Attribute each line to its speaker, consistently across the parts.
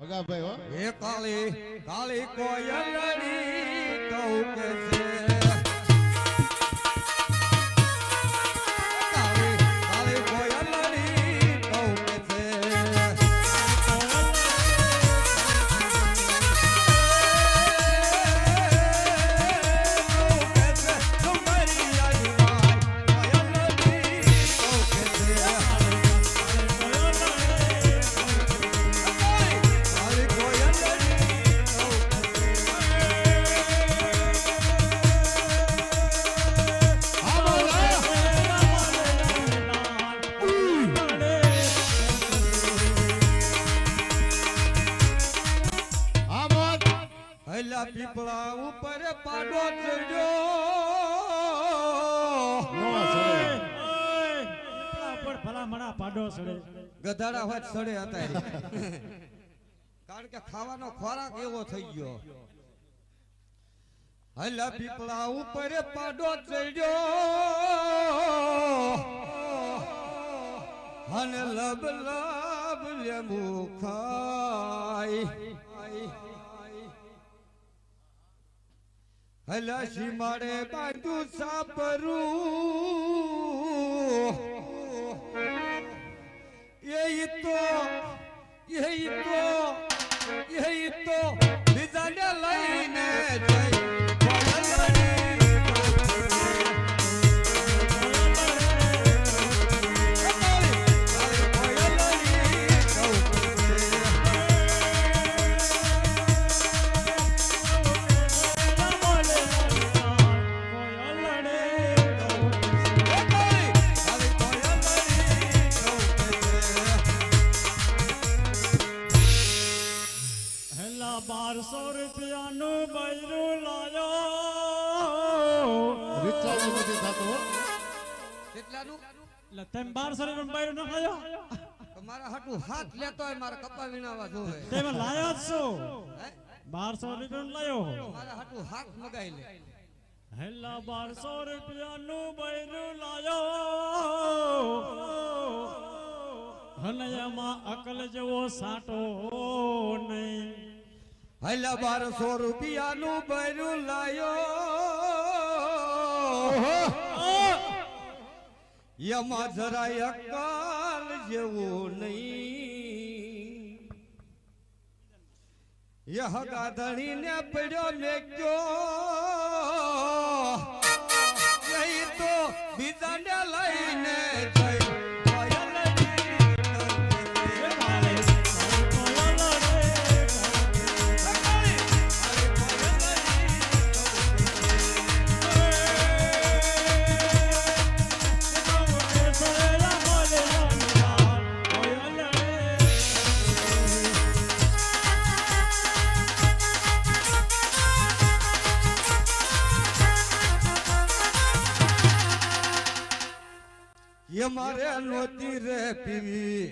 Speaker 1: ભગાભાઈ હો.
Speaker 2: હે કાળી કાળી કોયલડી કહું કે છે. હૈલા પીપળા ઉપર પાડો ચડ્યો. ગધાડા સડે હતા કારણ કે ખાવાનો ખોરાક એવો થઈ ગયો. હૈલા પીપળા ઉપર પાડો ચડ્યો. અને લબ લબ લેબુ ખાય હલા સીમાડે બાજુ સાપરું એ તો એ તો
Speaker 3: બારસો રૂપિયાનું બૈરું લાયો.
Speaker 1: વિચાર નથી થતો
Speaker 2: કેટલાનું
Speaker 3: એટલે તેમ બારસો રૂપિયાનું બૈરું ન
Speaker 2: હાટુ હાથ લેતો હોય મારા કપા વિનાવા જોવે.
Speaker 3: તમે લાયા જ છો. બારસો રૂપિયાનું લાયો.
Speaker 2: મારા હાટુ હાથ મગાઈ લે.
Speaker 3: હેલા બારસો રૂપિયાનું બૈરું લાયો. અને અકલ જેવો સાટો નહીં.
Speaker 2: હલા બારસો રૂપિયાનું ભર્યું લાયો. એમાં જરાય અકાલ જેવું નહીં. એ હગાધણીને પડ્યો મેક્યો તો બીજાને લઈને એ મારે નહોતી રે પીવી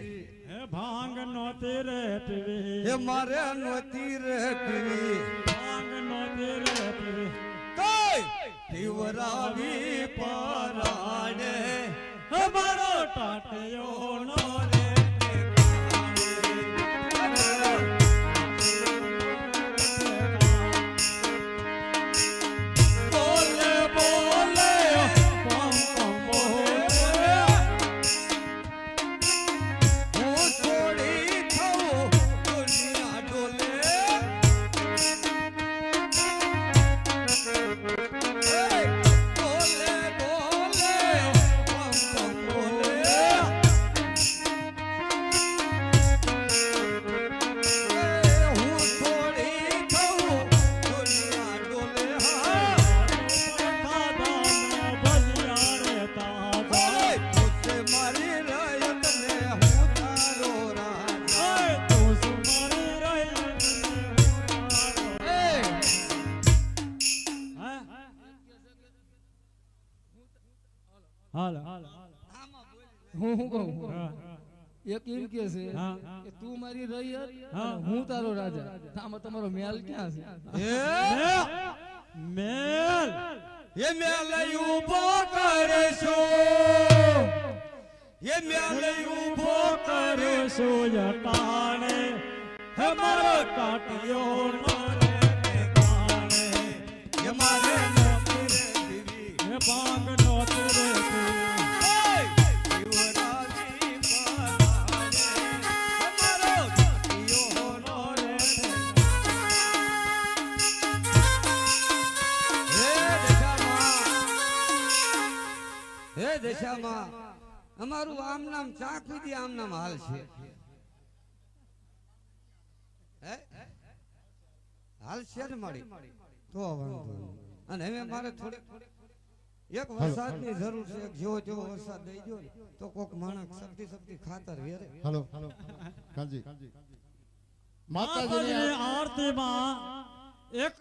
Speaker 3: હે ભાંગ નોતી રે પીવી
Speaker 2: એ મારે નહોતી રે પીવી
Speaker 3: ભાંગ નોતી રે પીવી
Speaker 2: કઈ પીવરાવી પરાણે.
Speaker 3: હે મારો ટાટિયો
Speaker 2: હું
Speaker 4: શું કહું
Speaker 3: હા.
Speaker 4: એક એમ કે છે
Speaker 3: હા.
Speaker 4: કે તું મારી રૈયત
Speaker 3: હા.
Speaker 4: હું તારો રાજા આમાં તમારો મેલ ક્યાં છે
Speaker 2: એ
Speaker 3: મેલ
Speaker 2: એ મેલય ઊભો કરશો એ ઊભો
Speaker 3: કરો
Speaker 2: કરશો
Speaker 3: સોયટાણે હે મારો કાટિયો
Speaker 2: મારે નોતી રે પીવી.
Speaker 3: હે
Speaker 2: દશામાં અમારું આમ નામ ચાક વિધિ આમ નામ હાલ છે. હાલ છે અને હવે મારે થોડી એક વરસાદની જરૂર છે એક જેવો જેવો વરસાદ દઈ દો ને તો કોક માણસ શક્તિ શક્તિ ખાતર વેરે.
Speaker 1: હાલો. કાલજી.
Speaker 3: માતાજીની
Speaker 1: માતાજીની
Speaker 3: આરતીમાં એક